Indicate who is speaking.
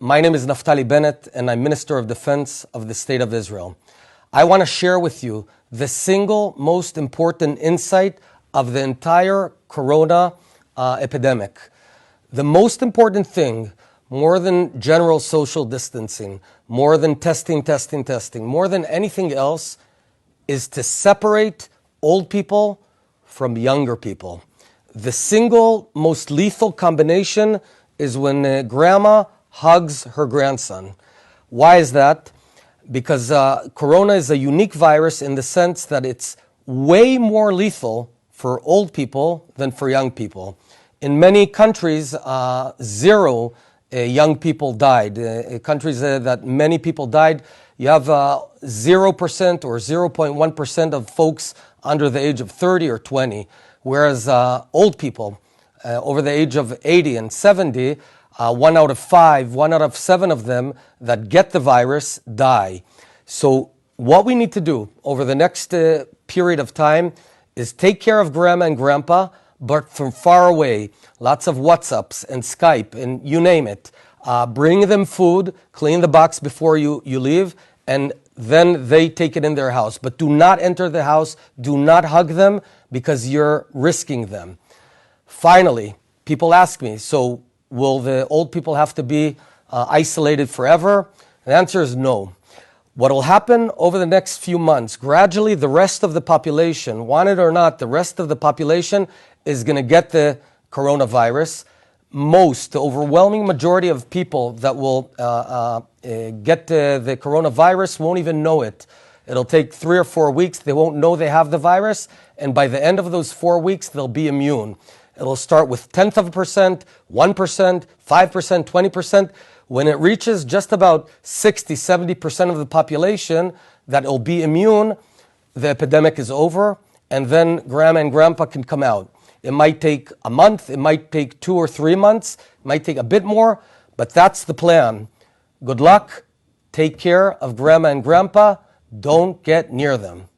Speaker 1: My name is Naftali Bennett, and I'm Minister of Defense of the State of Israel. I want to share with you the single most important insight of the entire corona uh, epidemic. The most important thing, more than general social distancing, more than testing, testing, testing, more than anything else, is to separate old people from younger people. The single most lethal combination is when uh, grandma hugs her grandson. Why is that? Because uh, corona is a unique virus in the sense that it's way more lethal for old people than for young people. In many countries, uh, zero uh, young people died. Uh, countries uh, that many people died, you have 0% or 0.1% of folks under the age of 30 or 20, whereas old people over the age of 80 and 70, uh, one out of five, one out of seven of them that get the virus die. So, what we need to do over the next uh, period of time is take care of grandma and grandpa, but from far away. Lots of WhatsApps and Skype and you name it. Uh, bring them food, clean the box before you, you leave, and then they take it in their house. But do not enter the house, do not hug them because you're risking them. Finally, people ask me, so will the old people have to be uh, isolated forever? The answer is no. What will happen over the next few months, gradually the rest of the population, want it or not, the rest of the population is going to get the coronavirus. Most, the overwhelming majority of people that will uh, uh, uh get the, the coronavirus won't even know it. It'll take three or four weeks. They won't know they have the virus. And by the end of those four weeks, they'll be immune. It'll start with tenth of a percent, 1%, 5%, 20%. When it reaches just about 60, 70% of the population that will be immune, the epidemic is over, and then grandma and grandpa can come out. It might take a month, it might take two or three months, it might take a bit more, but that's the plan. Good luck. Take care of grandma and grandpa. Don't get near them.